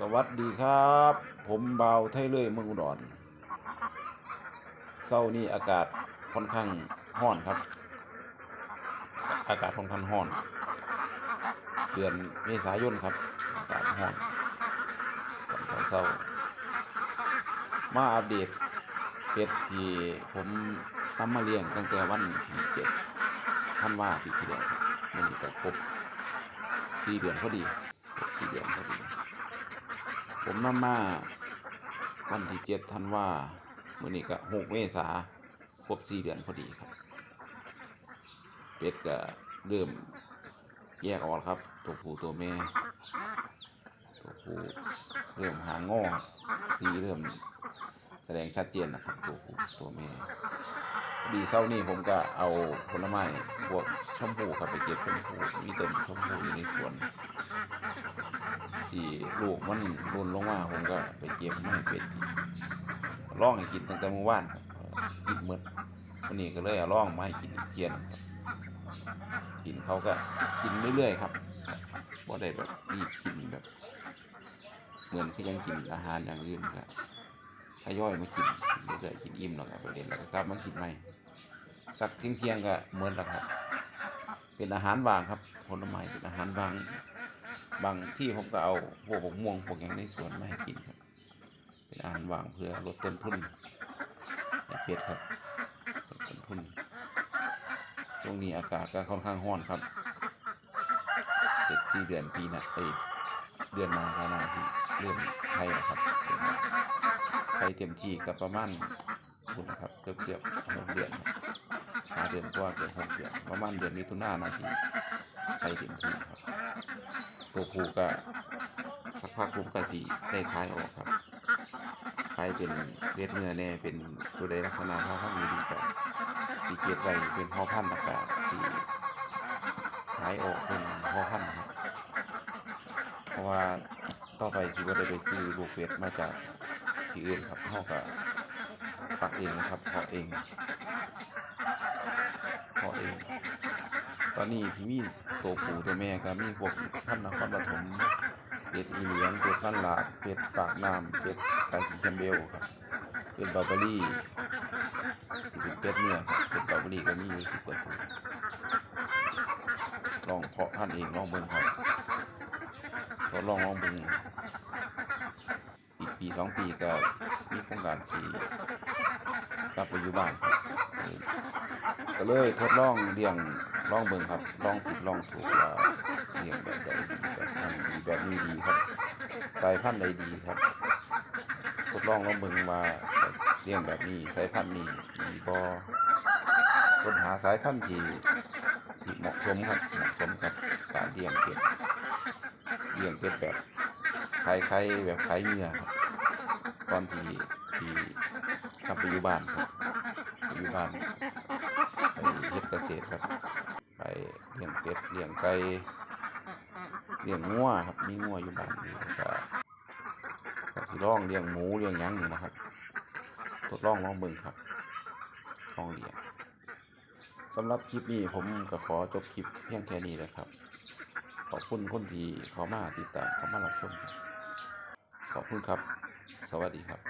สวัสดีครับ ผมเบาไทยเลยเมืองอุดรเศร้านี้อากาศค่อนข้างร้อนครับ อากาศค่อนข้างร้อน เดือนเมษายนครับ อากาศร้อนตอนเช้า มาอัปเดตเป็ดที่ผมทำมาเลี้ยงตั้งแต่วันที่เจ็ดท่านว่าปีที่แล้วครับมันก็ครบสี่เดือนพอดีครบสี่เดือนพอดี ผมนำมาวันที่เจ็ดธันวามื่อนี้ก็หกเมษาครบสี่เดือนพอดีครับ เป็ดก็เริ่มแยกออกครับ ตัวผู้ตัวแม่ ตัวผู้เริ่มหางงอสีเริ่มแสดงชัดเจนนะครับตัวผู้ตัวแม่ดีเช้านี้ผมก็เอาผลไม้พวกชมพูครับไปเก็บชมพูมีเต้นชมพูอยู่ในสวน ที่ลูกมันรุนลงมาผมก็ไปเก็บไมาให้เป็ดกินล่องให้กินตั้งแต่เมื่อวานกินหมดวันนี้ก็เลยเอาล่องไมาให้กินอีกเทียนกินเขาก็กินเรื่อยๆครับบ่าได้แบบรีบกินแบบ เหมือนที่ยังกินอาหารอย่างอื่นครับทยอยมากินเรื่อยๆกินอิ่มแล้วก็ไปเล่นแล้วก็กลับมากินใหม่สักเที่ยงๆก็เหมือนแล้วครับเป็นอาหารวางครับผลไม้เป็นอาหารวาง บางที่ผมก็เอาพวกบกม่วงพวกอย่างในสวนมาให้กินครับ เป็นอาหารว่างเพื่อลดต้นทุนเป็ดครับลดต้นทุนช่วงนี้อากาศก็ค่อนข้างร้อนครับเจ็ดสี่เดือนปีหนะเอ้ยเดือนมาคานาที่เริ่มไข่แล้วครับไข่เต็มที่ก็ประมาณคุณนะครับเกือบเกือบเดือนครับ หาเดือนกว่าเกือบหกเดือนประมาณเดือนมิถุนายนนาทีไข่เต็มที่ครับตัวผูก็สักพักผมก็สีได้ขายออกครับขายเป็นเวทเนื้อแน่เป็นตัวใดลักษณะท่าทางดีๆก็สีเก็บไว้เป็นพ่อพันธุ์อากาศสีขายออกเป็นพ่อพันธุ์ครับเพราะว่าต่อไปที่ว่าได้ไปซื้อลูกเป็ดมาจากที่อื่นครับเขาก็ปักเองนะครับเพาะเองาะเอง ตอนนี้ที่มีตัวผู้ตัวแม่ก็มีพวกพันนครปฐมเป็ดอีเหลียงเป็ดพันหลาดเป็ดปากน้ำเป็ดก่ขีแคมเบลครับเป็ดบาร์บอรี่เป็นเป็ดเนื้อครับเป็ดบาร์บอรี่ก็มีอยู่สิบกว่าตัวลองเพาะพันเองลองเบิ่งครับทดลองลองเบิ่งอีกปีสองปีก็มีโครงการสีกลับไปอยู่บ้านครับ ก็เลยทดลองเลี้ยงลองเบิ่งครับลองผิดลองถูกว่าเลี้ยงแบบใดดีแบบนั้นดีแบบนี้ดีครับสายพันธุ์ใดดีครับทดลองลองเบิ่งว่าเลี้ยงแบบนี้สายพันธุ์นี้ดีบ่ค้นหาสายพันธุ์ที่ที่เหมาะสมครับเหมาะสมกับการเลี้ยงเป็ดเลี้ยงเป็ดแบบไข่ไข่แบบไข่เนื้อครับตอนที่ที่กลับไปอยู่บ้านครับอยู่บ้าน เฮ็ดเกษตรครับ ไปเลี้ยงเป็ดเลี้ยงไก่เลี้ยงงัวครับ มีงัวอยู่บ้านอยู่ก็ก็สิลองเลี้ยงหมูเลี้ยงยังนี่นะครับทดลองลองเบิ่งครับลองเลี้ยงสำหรับคลิปนี้ผมก็ขอจบคลิปเพียงแค่นี้เลยครับ ขอบคุณคนที่เขามาติดตามเขามารับชม ขอบคุณครับ สวัสดีครับ